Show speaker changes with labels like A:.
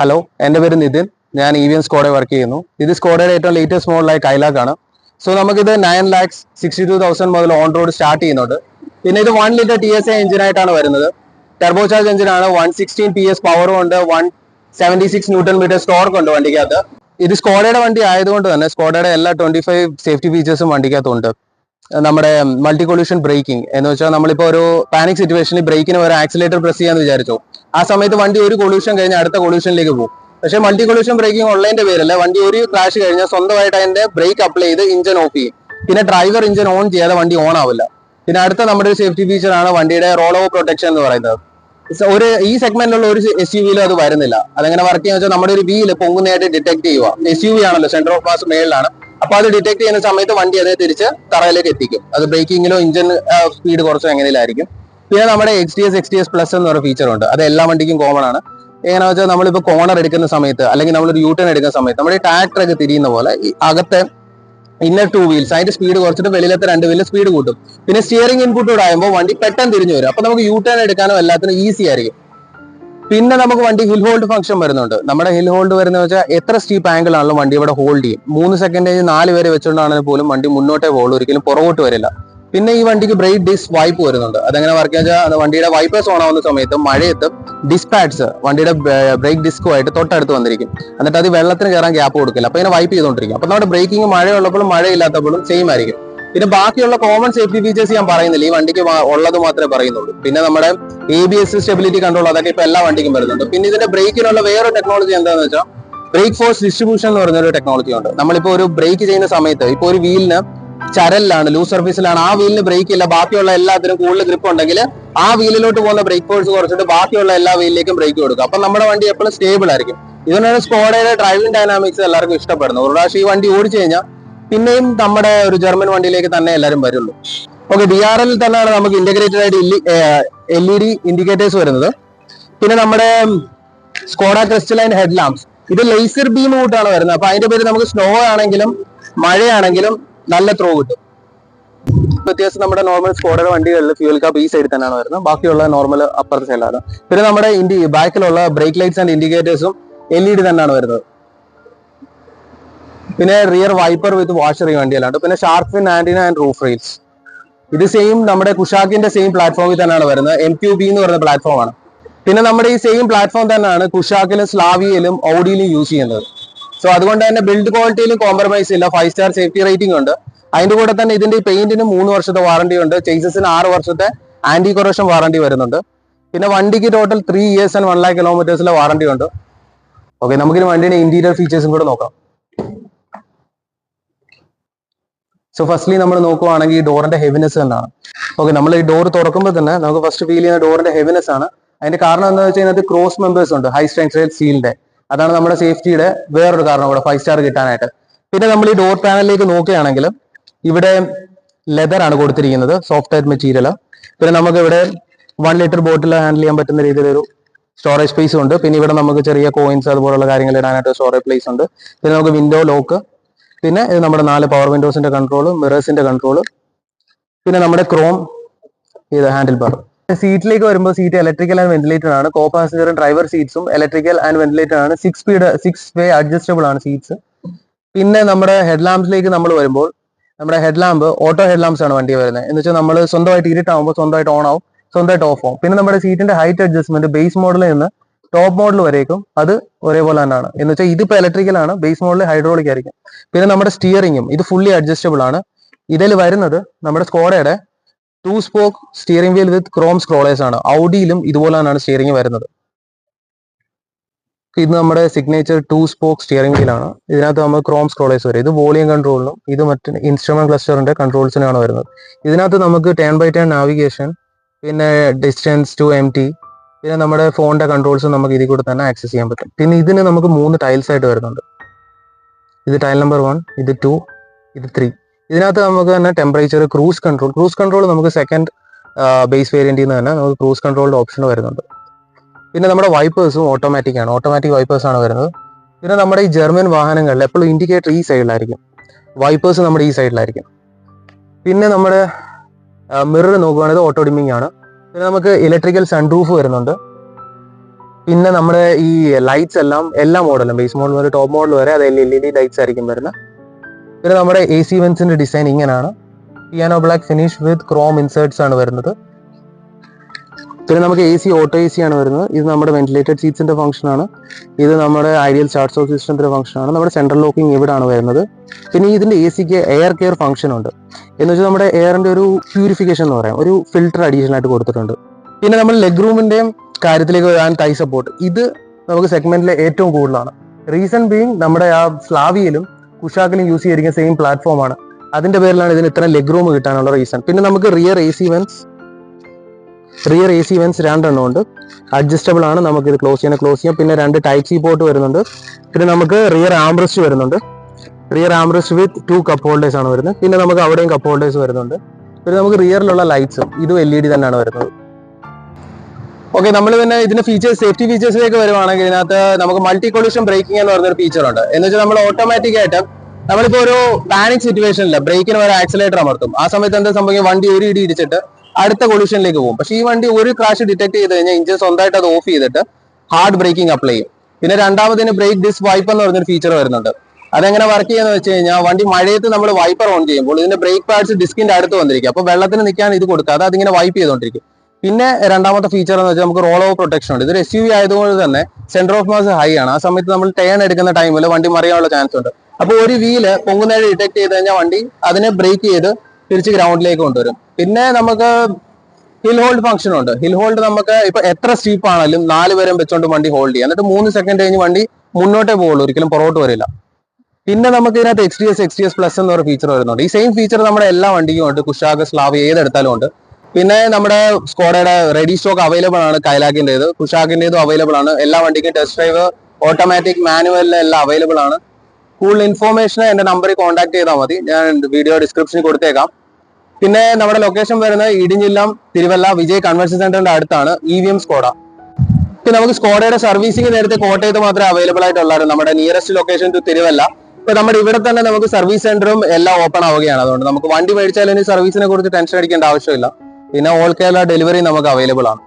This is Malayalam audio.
A: ഹലോ എന്റെ പേര് നിതിൻ. ഞാൻ E V N Skoda work ചെയ്യുന്നു. ഇത് സ്കോഡയുടെ ഏറ്റവും ലേറ്റസ്റ്റ് മോഡലായ കൈലാക്ക് ആണ്. സോ നമുക്കിത് nine lakhs sixty two thousand മുതൽ ഓൺ റോഡ് സ്റ്റാർട്ട് ചെയ്യുന്നുണ്ട്. പിന്നെ ഇത് one litre T S I എഞ്ചിനായിട്ടാണ് വരുന്നത്. ടെർബോ ചാർജ് എഞ്ചിനാണ് വൺ സിക്സ്റ്റീൻ പി എസ് പവറും ഉണ്ട്. One seventy six newton metre torque ഉണ്ട് വണ്ടിക്കകത്ത്. ഇത് സ്കോഡയുടെ വണ്ടി ആയതുകൊണ്ട് തന്നെ സ്കോഡയുടെ എല്ലാ ട്വന്റി ഫൈവ് സേഫ്റ്റി ഫീച്ചേഴ്സും വണ്ടിക്കകത്തുണ്ട്. നമ്മുടെ മൾട്ടി കൊല്യൂഷൻ ബ്രേക്കിംഗ് എന്ന് വെച്ചാൽ നമ്മളിപ്പോ ഒരു പാനിക് സിറ്റുവേഷനിൽ ബ്രേക്കിന് ഒരു ആക്സിലേറ്റർ പ്രസ് ചെയ്യാന്ന് വിചാരിച്ചോ. ആ സമയത്ത് വണ്ടി ഒരു കൊല്യൂഷൻ കഴിഞ്ഞ് അടുത്ത കൊല്യൂഷനിലേക്ക് പോകും. പക്ഷേ മൾട്ടി കൊല്യൂഷൻ ബ്രേക്കിംഗ് ഉള്ളതിന്റെ പേരല്ല വണ്ടി ഒരു ക്രാഷ് കഴിഞ്ഞാൽ സ്വന്തമായിട്ട് അതിന്റെ ബ്രേക്ക് അപ്ലൈ ചെയ്ത് ഇഞ്ചൻ ഓഫ് ചെയ്യും. പിന്നെ ഡ്രൈവർ ഇഞ്ചൻ ഓൺ ചെയ്യാതെ വണ്ടി ഓൺ ആവില്ല. പിന്നെ അടുത്ത നമ്മുടെ ഒരു സേഫ്റ്റി ആണ് വണ്ടിയുടെ റോൾ ഓവർ പ്രൊട്ടക്ഷൻ എന്ന് പറയുന്നത്. ഒരു ഈ സെഗ്മെന്റിലുള്ള ഒരു എസ് യു വിയിലും അത് വരുന്നില്ല. അതെങ്ങനെ വർക്ക് ചെയ്യുന്ന വെച്ചാൽ നമ്മുടെ ഒരു വീൽ പൊങ്ങുന്നതായിട്ട് ഡിറ്റക്ട് ചെയ്യുക എസ് യു വി ആണല്ലോ സെൻട്രോ ഓഫ് മാസ് മേളിലാണ്. അപ്പൊ അത് ഡിറ്റക്ട് ചെയ്യുന്ന സമയത്ത് വണ്ടി അതേ തിരിച്ച് തറയിലേക്ക് എത്തിക്കും. അത് ബ്രേക്കിങ്ങിലോ ഇഞ്ചിൻ സ്പീഡ് കുറച്ചോ എങ്ങനെയായിരിക്കും പിന്നെ നമ്മുടെ X T S X T S plus എന്ന് പറയുന്ന ഫീച്ചർ ഉണ്ട്. അത് എല്ലാ വണ്ടിക്കും കോമൺ ആണ്. എങ്ങനെ വെച്ചാൽ നമ്മളിപ്പോ കോണർ എടുക്കുന്ന സമയത്ത് അല്ലെങ്കിൽ നമ്മളൊരു യൂ ടേൺ എടുക്കുന്ന സമയത്ത് നമ്മുടെ ട്രാക്ടർ ഒക്കെ തിരിയുന്ന പോലെ ഈ അകത്തെ ഇന്നർ ടു വീൽസ് അതിന്റെ സ്പീഡ് കുറച്ചിട്ട് വെളിയിലത്തെ രണ്ട് വീലിൽ സ്പീഡ് കൂട്ടും. പിന്നെ സ്റ്റിയറിംഗ് ഇൻപുട്ട് കൂടെ ആകുമ്പോൾ വണ്ടി പെട്ടെന്ന് തിരിഞ്ഞു വരും. അപ്പൊ നമുക്ക് യൂ ടേൺ എടുക്കാനോ എല്ലാത്തിനും ഈസി ആയിരിക്കും. പിന്നെ നമുക്ക് വണ്ടി ഹിൽ ഹോൾഡ് ഫംഗ്ഷൻ വരുന്നുണ്ട്. നമ്മുടെ ഹിൽ ഹോൾഡ് വരുന്നത് വെച്ചാൽ എത്ര സ്റ്റീപ്പ് ആംഗിൾ ആണല്ലോ വണ്ടി ഇവിടെ ഹോൾഡ് ചെയ്യും. മൂന്ന് സെക്കൻഡ് നാല് വരെ വെച്ചുകൊണ്ടാണെങ്കിൽ പോലും വണ്ടി മുന്നോട്ടേ പോകുള്ളൂ ഒരിക്കലും പുറകോട്ട് വരില്ല. പിന്നെ ഈ വണ്ടിക്ക് ബ്രേക്ക് ഡിസ് വൈപ്പ് വരുന്നുണ്ട്. അതെങ്ങനെ വർക്ക് വെച്ചാൽ വണ്ടിയുടെ വൈപ്പേഴ്സ് ഓൺ ആവുന്ന സമയത്ത് മഴയത്ത് ഡിസ്പാഡ്സ് വണ്ടിയുടെ ബ്രേക്ക് ഡിസ്കുമായിട്ട് തൊട്ടടുത്ത് വന്നിരിക്കും. എന്നിട്ട് അത് വെള്ളത്തിന് കയറാൻ ഗ്യാപ്പ് കൊടുക്കില്ല. അപ്പൊ ഇങ്ങനെ വൈപ്പ് ചെയ്തുകൊണ്ടിരിക്കും അപ്പൊ നമ്മുടെ ബ്രേക്കിംഗ് മഴയുള്ളപ്പോഴും മഴയില്ലാത്തപ്പോഴും സെയിം ആയിരിക്കും. പിന്നെ ബാക്കിയുള്ള കോമൺ സേഫ്റ്റി ഫീച്ചേഴ്സ് ഞാൻ പറയുന്നില്ല. ഈ വണ്ടിക്ക് ഉള്ളത് മാത്രമേ പറയുന്നുള്ളൂ. പിന്നെ നമ്മുടെ A B S stability control അതൊക്കെ ഇപ്പൊ എല്ലാ വണ്ടിക്കും വരുന്നുണ്ട്. പിന്നെ ഇതിന്റെ ബ്രേക്കിനുള്ള വേറെ ടെക്നോളജി എന്താണെന്ന് വെച്ചാൽ ബ്രേക്ക് ഫോഴ്സ് ഡിസ്ട്രിബ്യൂഷൻ എന്ന് പറയുന്ന ഒരു ടെക്നോളജി ഉണ്ട്. നമ്മളിപ്പോ ഒരു ബ്രേക്ക് ചെയ്യുന്ന സമയത്ത് ഇപ്പൊ ഒരു വീലിന് ചരലിലാണ് ലൂസ് സർഫീസിലാണ് ആ വീലിന് ബ്രേക്ക് ഇല്ല. ബാക്കിയുള്ള എല്ലാത്തിനും കൂടുതൽ ഗ്രിപ്പ് ഉണ്ടെങ്കിൽ ആ വീലിലോട്ട് പോകുന്ന ബ്രേക്ക് ഫോഴ്സ് കുറച്ചിട്ട് ബാക്കിയുള്ള എല്ലാ വീലിലേക്കും ബ്രേക്ക് കൊടുക്കും. അപ്പൊ നമ്മുടെ വണ്ടി എപ്പോഴും സ്റ്റേബിൾ ആയിരിക്കും. ഇതുകൊണ്ടാണ് സ്കോഡയുടെ ഡ്രൈവിംഗ് ഡൈനാമിക്സ് എല്ലാവർക്കും ഇഷ്ടപ്പെടുന്നത്. ഒരു പ്രാവശ്യം ഈ വണ്ടി ഓടിച്ചു കഴിഞ്ഞാൽ പിന്നെയും നമ്മുടെ ഒരു ജർമ്മൻ വണ്ടിയിലേക്ക് തന്നെ എല്ലാവരും വരുള്ളൂ. ഓക്കെ ഡി ആർ എൽ തന്നെയാണ് നമുക്ക് ഇന്റഗ്രേറ്റഡ് ആയിട്ട് എൽ ഇ ഡി ഇൻഡിക്കേറ്റേഴ്സ് വരുന്നത്. പിന്നെ നമ്മുടെ സ്കോഡ ക്രിസ്റ്റലൈൻ ഹെഡ് ലാംപ്സ് ഇത് ലേസർ ബീം കൂട്ടാണ് വരുന്നത്. അപ്പൊ അതിന്റെ പേര് നമുക്ക് സ്നോ ആണെങ്കിലും മഴയാണെങ്കിലും നല്ല ത്രോ കിട്ടും. വ്യത്യാസം നമ്മുടെ നോർമൽ സ്കോഡയുടെ വണ്ടികളിൽ ഫ്യൂൽ കാപ്പ് ഈ സൈഡിൽ തന്നെയാണ് വരുന്നത്. ബാക്കിയുള്ള നോർമൽ അപ്പുറത്തെ സൈഡിലാണ് പിന്നെ നമ്മുടെ ഇൻഡി ബാക്കിലുള്ള ബ്രേക്ക് ലൈറ്റ്സ് ആൻഡ് ഇൻഡിക്കേറ്റേഴ്സും എൽ ഇ ഡി തന്നെയാണ് വരുന്നത്. പിന്നെ റിയർ വൈപ്പർ വിത്ത് വാഷർ ഈ വണ്ടിയിലാണ് പിന്നെ sharp fin antenna and roof rails ഇത് സെയിം നമ്മുടെ കുഷാക്കിന്റെ സെയിം പ്ലാറ്റ്ഫോമിൽ തന്നെയാണ് വരുന്നത്. എം ക്യു ബി എന്ന് പറയുന്ന പ്ലാറ്റ്ഫോമാണ് പിന്നെ നമ്മുടെ ഈ സെയിം പ്ലാറ്റ്ഫോം തന്നെയാണ് കുഷാക്കിലും സ്ലാവിയിലും ഓഡിയിലും യൂസ് ചെയ്യുന്നത്. സോ അതുകൊണ്ട് തന്നെ ബിൽഡ് ക്വാളിറ്റിയിലും കോംപ്രമൈസ് ഇല്ല. ഫൈവ് സ്റ്റാർ സേഫ്റ്റി റേറ്റിംഗ് ഉണ്ട്. അതിന്റെ കൂടെ തന്നെ ഇതിന്റെ പെയിന്റിന് മൂന്ന് വർഷത്തെ വാറണ്ടി ഉണ്ട്. ചേസസിന് ആറ് വർഷത്തെ ആന്റി കൊറേഷൻ വാറണ്ടി വരുന്നുണ്ട്. പിന്നെ വണ്ടിക്ക് total three years and one lakh കിലോമീറ്റേഴ്സിലെ warranty ഉണ്ട്. ഓക്കെ നമുക്കിനി വണ്ടിയുടെ ഇന്റീരിയർ ഫീച്ചേഴ്സും കൂടെ നോക്കാം. സോ ഫസ്റ്റ്ലി നമ്മൾ നോക്കുവാണെങ്കിൽ ഈ ഡോറിന്റെ ഹെവിനെസ് എന്താണ്? ഓക്കെ നമ്മൾ ഈ ഡോർ തുറക്കുമ്പോൾ തന്നെ നമുക്ക് ഫസ്റ്റ് ഫീൽ ചെയ്യുന്ന ഡോറിന്റെ ഹെവിനെസ് ആണ്. അതിന്റെ കാരണം എന്താ വെച്ച് കഴിഞ്ഞാൽ ക്രോസ് മെമ്പേഴ്സ് ഉണ്ട് ഹൈ സ്ട്രെങ്ത് സ്റ്റീലിന്റെ അതാണ് നമ്മുടെ സേഫ്റ്റിയുടെ വേറൊരു കാരണം കൂടെ ഫൈവ് സ്റ്റാർ കിട്ടാനായിട്ട്. പിന്നെ നമ്മൾ ഈ ഡോർ പാനലിലേക്ക് നോക്കുകയാണെങ്കിൽ ഇവിടെ ലെതർ ആണ് കൊടുത്തിരിക്കുന്നത് സോഫ്റ്റ് ആയിട്ട് മെറ്റീരിയൽ പിന്നെ നമുക്ക് ഇവിടെ വൺ ലിറ്റർ ബോട്ടിൽ ഹാൻഡിൽ ചെയ്യാൻ പറ്റുന്ന രീതിയിലൊരു സ്റ്റോറേജ് സ്പേസ് ഉണ്ട്. പിന്നെ ഇവിടെ നമുക്ക് ചെറിയ കോയിൻസ് അതുപോലുള്ള കാര്യങ്ങൾ ഇടാനായിട്ട് സ്റ്റോറേജ് പ്ലേസ് ഉണ്ട്. പിന്നെ നമുക്ക് വിൻഡോ ലോക്ക് പിന്നെ ഇത് നമ്മുടെ നാല് പവർ വിൻഡോസിന്റെ കൺട്രോൾ മിറേഴ്സിന്റെ കൺട്രോൾ പിന്നെ നമ്മുടെ ക്രോം ഇത് ഹാൻഡിൽ ബാർ സീറ്റിലേക്ക് വരുമ്പോൾ സീറ്റ് ഇലക്ട്രിക്കൽ ആൻഡ് വെന്റിലേറ്റഡ് ആണ്. കോ പാസഞ്ചറും ഡ്രൈവർ സീറ്റ്സും ഇലക്ട്രിക്കൽ ആൻഡ് വെന്റിലേറ്റഡ് ആണ്. Six speed six way adjustable ആണ് സീറ്റ്സ് പിന്നെ നമ്മുടെ ഹെഡ് ലാമ്പ്സിലേക്ക് നമ്മൾ വരുമ്പോൾ നമ്മുടെ head lamp auto head lamps ആണ് വണ്ടി വരുന്നത്. എന്ന് വെച്ചാൽ നമ്മൾ സ്വന്തമായിട്ട് ഇരുട്ടാകുമ്പോൾ സ്വന്തമായിട്ട് ഓൺ ആവും സ്വന്തമായിട്ട് ഓഫ് ആവും. പിന്നെ നമ്മുടെ സീറ്റിന്റെ ഹൈറ്റ് അഡ്ജസ്റ്റ്മെന്റ് ബേസ് മോഡലിൽ നിന്ന് ടോപ്പ് മോഡൽ വരേക്കും. അത് ഒരേപോലെ തന്നെയാണ് എന്ന് വെച്ചാൽ ഇതിപ്പോ ഇലക്ട്രിക്കൽ ആണ്. ബേസ് മോഡൽ ഹൈഡ്രോളിക് ആയിരിക്കും. പിന്നെ നമ്മുടെ സ്റ്റിയറിങ്ങും ഇത് ഫുള്ളി അഡ്ജസ്റ്റബിൾ ആണ്. ഇതിൽ വരുന്നത് നമ്മുടെ സ്കോഡയുടെ two spoke steering wheel with chrome scrollers ആണ്. ഔഡിയിലും ഇതുപോലെ തന്നെയാണ് സ്റ്റിയറിംഗ് വരുന്നത്. ഇത് നമ്മുടെ signature two spoke steering wheel ആണ്. ഇതിനകത്ത് നമ്മൾ ക്രോം സ്ക്രോളേഴ്സ് വരും. ഇത് വോളിയം കൺട്രോളിനും ഇത് മറ്റ് ഇൻസ്ട്രുമെന്റ് ക്ലസ്റ്ററിന്റെ കൺട്രോൾസിനാണ് വരുന്നത്. ഇതിനകത്ത് നമുക്ക് ടേൺ ബൈ ടേൺ നാവിഗേഷൻ പിന്നെ ഡിസ്റ്റൻസ് ടു എം ടി പിന്നെ നമ്മുടെ ഫോണിന്റെ കൺട്രോൾസ് നമുക്ക് ഇതിൽ കൂടെ തന്നെ ആക്സസ് ചെയ്യാൻ പറ്റും. പിന്നെ ഇതിന് നമുക്ക് മൂന്ന് ടൈൽസ് ആയിട്ട് വരുന്നുണ്ട്. ഇത് ടൈൽ നമ്പർ വൺ ഇത് ടു ഇത് ത്രീ ഇതിനകത്ത് നമുക്ക് തന്നെ temperature cruise control cruise control നമുക്ക് സെക്കൻഡ് ബേസ് വേരിയന്റിൽ നിന്ന് തന്നെ നമുക്ക് ക്രൂസ് കൺട്രോളിന്റെ ഓപ്ഷൻ വരുന്നുണ്ട്. പിന്നെ നമ്മുടെ വൈപ്പേഴ്സും ഓട്ടോമാറ്റിക് ആണ്. ഓട്ടോമാറ്റിക് വൈപ്പേഴ്സ് ആണ് വരുന്നത്. പിന്നെ നമ്മുടെ ഈ ജർമ്മൻ വാഹനങ്ങളിൽ എപ്പോഴും ഇൻഡിക്കേറ്റർ ഈ സൈഡിലായിരിക്കും വൈപ്പേഴ്സ് നമ്മുടെ ഈ സൈഡിലായിരിക്കും പിന്നെ നമ്മുടെ മിറർ നോക്കുകയാണെങ്കിൽ ഓട്ടോ ഡിമ്മിങ് ആണ്. പിന്നെ നമുക്ക് ഇലക്ട്രിക്കൽ സൺറൂഫ് വരുന്നുണ്ട്. പിന്നെ നമ്മുടെ ഈ ലൈറ്റ്സ് എല്ലാം എല്ലാ മോഡലും ബേസ് മോഡൽ മുതൽ ടോപ്പ് മോഡൽ വരെ അത് എൽ ഇ ഡി ലൈറ്റ്സ് ആയിരിക്കും വരുന്നത്. പിന്നെ നമ്മുടെ എ സി വെൻസിന്റെ ഡിസൈൻ ഇങ്ങനെയാണ് piano black finish with chrome inserts ആണ് വരുന്നത്. പിന്നെ നമുക്ക് A C auto A C ആണ് വരുന്നത്. ഇത് നമ്മുടെ വെന്റിലേറ്റഡ് സീറ്റ്സിന്റെ ഫംഗ്ഷൻ ആണ്. ഇത് നമ്മുടെ ഐഡിയൽ ചാർട്ട് സോഫ് സിസ്റ്റത്തിന്റെ ഫംഗ്ഷൻ ആണ്. നമ്മുടെ സെൻട്രൽ ലോക്കിംഗ് ഇവിടാണ് വരുന്നത്. പിന്നെ ഇതിന്റെ എ സിക്ക് എയർ കെയർ ഫംഗ്ഷൻ ഉണ്ട്. എന്ന് വെച്ചാൽ നമ്മുടെ എയറിന്റെ ഒരു പ്യൂരിഫിക്കേഷൻ എന്ന് പറയാം. ഒരു ഫിൽറ്റർ അഡീഷണൽ ആയിട്ട് കൊടുത്തിട്ടുണ്ട്. പിന്നെ നമ്മൾ ലെഗ് റൂമിന്റെയും കാര്യത്തിലേക്ക് വരാൻ തൈ സപ്പോർട്ട് ഇത് നമുക്ക് സെഗ്മെന്റിലെ ഏറ്റവും കൂടുതലാണ്. റീസൺ ബീങ് നമ്മുടെ ആ ഫ്ലാവിയിലും കുഷാക്കിലും യൂസ് ചെയ്തിരിക്കുന്ന സെയിം പ്ലാറ്റ്ഫോം ആണ്. അതിന്റെ പേരിലാണ് ഇതിന് ഇത്ര ലെഗ് റൂം കിട്ടാനുള്ള റീസൺ പിന്നെ നമുക്ക് rear A C vents rear A C vents രണ്ടെണ്ണം ഉണ്ട്. അഡ്ജസ്റ്റബിൾ ആണ്. നമുക്ക് ഇത് ക്ലോസ് ചെയ്യാൻ ക്ലോസ് ചെയ്യാം. പിന്നെ രണ്ട് ടൈപ്പ് സി പോർട്ട് വരുന്നുണ്ട്. പിന്നെ നമുക്ക് റിയർ ആംബ്രസ്റ്റ് വരുന്നുണ്ട്. Rear armrest with two cup holders ആണ് വരുന്നത്. പിന്നെ നമുക്ക് അവിടെയും കപ്പ് ഹോൾഡേഴ്സ് വരുന്നുണ്ട്. പിന്നെ നമുക്ക് റിയറിലുള്ള ലൈറ്റ്സും ഇതും എൽ ഇ ഡി തന്നെയാണ് വരുന്നത്. ഓക്കെ നമ്മൾ പിന്നെ ഇതിന്റെ ഫീച്ചേഴ്സ് സേഫ്റ്റി ഫീച്ചേഴ്സിലേക്ക് വരുവാണെങ്കിൽ ഇതിനകത്ത് നമുക്ക് മൾട്ടി കൊളിഷൻ ബ്രേക്കിംഗ് എന്ന് പറഞ്ഞൊരു ഫീച്ചർ ഉണ്ട്. എന്ന് വെച്ചാൽ നമ്മൾ ഓട്ടോമാറ്റിക് ആയിട്ട് നമ്മളിപ്പോ ഒരു പാനിക് സിറ്റുവേഷനിൽ ബ്രേക്കിന് ഒരു ആക്സിലേറ്റർ അമർത്തും. ആ സമയത്ത് എന്താ സംഭവിക്കും വണ്ടി ഒരു ഇടി ഇടിച്ചിട്ട് അടുത്ത കൊളിഷനിലേക്ക് പോകും. പക്ഷെ ഈ വണ്ടി ഒരു ക്രാഷ് ഡിറ്റക്ട് ചെയ്ത് കഴിഞ്ഞാൽ ഇഞ്ചിൻ സ്വന്തമായിട്ട് അത് ഓഫ് ചെയ്തിട്ട് ഹാർഡ് ബ്രേക്കിംഗ് അപ്ലൈ ചെയ്യും. പിന്നെ രണ്ടാമതിന് ബ്രേക്ക് ഡിസ് വൈപ്പ് എന്ന് പറഞ്ഞൊരു ഫീച്ചർ വരുന്നുണ്ട്. അതെങ്ങനെ വർക്ക് ചെയ്യുന്ന വെച്ച് കഴിഞ്ഞാൽ വണ്ടി മഴയത്ത് നമ്മൾ വൈപ്പർ ഓൺ ചെയ്യുമ്പോൾ ഇതിന്റെ ബ്രേക്ക് പാഡ്സ് ഡിസ്കിന്റെ അടുത്ത് വന്നിരിക്കും. അപ്പോൾ വെള്ളത്തിന് നിൽക്കാൻ ഇത് കൊടുക്കാതെ അതിങ്ങനെ വൈപ്പ് ചെയ്തുകൊണ്ടിരിക്കും പിന്നെ രണ്ടാമത്തെ ഫീച്ചർ എന്ന് വെച്ചാൽ നമുക്ക് റോൾ ഓവർ പ്രൊട്ടക്ഷൻ ഉണ്ട്. ഇതൊരു എസ് യു വി ആയതുകൊണ്ട് തന്നെ സെന്റർ ഓഫ് മാസ് ഹൈ ആണ്. ആ സമയത്ത് നമ്മൾ ടേൺ എടുക്കുന്ന ടൈമിൽ വണ്ടി മറിയാനുള്ള ചാൻസ് ഉണ്ട്. അപ്പോൾ ഒരു വീൽ പൊങ്ങുന്നേഴ് ഡിറ്റക്ട് ചെയ്ത് കഴിഞ്ഞാൽ വണ്ടി അതിനെ ബ്രേക്ക് ചെയ്ത് തിരിച്ച് ഗ്രൗണ്ടിലേക്ക് കൊണ്ടുവരും. പിന്നെ നമുക്ക് ഹിൽ ഹോൾഡ് ഫംഗ്ഷൻ ഉണ്ട്. ഹിൽ ഹോൾഡ് നമുക്ക് ഇപ്പൊ എത്ര സ്റ്റീപ്പ് ആണെങ്കിലും നാല് പേരും വെച്ചോണ്ട് വണ്ടി ഹോൾഡ് ചെയ്യാം. എന്നിട്ട് മൂന്ന് സെക്കൻഡ് കഴിഞ്ഞ് വണ്ടി മുന്നോട്ടേ പോകുള്ളൂ ഒരിക്കലും പുറകോട്ട് വരില്ല. പിന്നെ നമുക്ക് ഇതിനകത്ത് X D S X D S plus എന്ന് പറയുന്ന ഫീച്ചർ വരുന്നുണ്ട്. ഈ സെയിം ഫീച്ചർ നമ്മുടെ എല്ലാ വണ്ടിക്കും ഉണ്ട്. കുഷാഗ് സ്ലാവ് ഏതെടുത്താലും ഉണ്ട്. പിന്നെ നമ്മുടെ സ്കോഡയുടെ റെഡി സ്റ്റോക്ക് അവൈലബിൾ ആണ് കൈലാക്കിന്റെത് കുഷാക്കിന്റെതും അവൈലബിൾ ആണ്. എല്ലാ വണ്ടിക്കും ടെസ്റ്റ് ഡ്രൈവ് ഓട്ടോമാറ്റിക് മാനുവലിലെല്ലാം അവൈലബിൾ ആണ്. കൂടുതൽ ഇൻഫോർമേഷൻ എന്റെ നമ്പറിൽ കോൺടാക്ട് ചെയ്താൽ മതി. ഞാൻ വീഡിയോ ഡിസ്ക്രിപ്ഷനിൽ കൊടുത്തേക്കാം. പിന്നെ നമ്മുടെ ലൊക്കേഷൻ വരുന്നത് ഇടിഞ്ഞില്ലം തിരുവല്ല വിജയ് കൺവെൻഷൻ സെന്ററിന്റെ അടുത്താണ് ഇ വി എം സ്കോഡ പിന്നെ നമുക്ക് സ്കോഡയുടെ സർവീസിംഗ് നേരത്തെ കോട്ടയത്ത് മാത്രമേ അവൈലബിൾ ആയിട്ടുള്ളായിരുന്നു. നമ്മുടെ നിയറസ്റ്റ് ലൊക്കേഷൻ ടു തിരുവല്ല. ഇപ്പൊ നമ്മുടെ ഇവിടെ തന്നെ നമുക്ക് സർവീസ് സെന്ററും എല്ലാം ഓപ്പൺ ആവുകയാണ്. അതുകൊണ്ട് നമുക്ക് വണ്ടി മേടിച്ചാലും സർവീസിനെ കുറിച്ച് ടെൻഷൻ അടിക്കേണ്ട ആവശ്യമില്ല. പിന്നെ ഓൾ കേരള ഡെലിവറി നമുക്ക് അവൈലബിൾ ആണ്.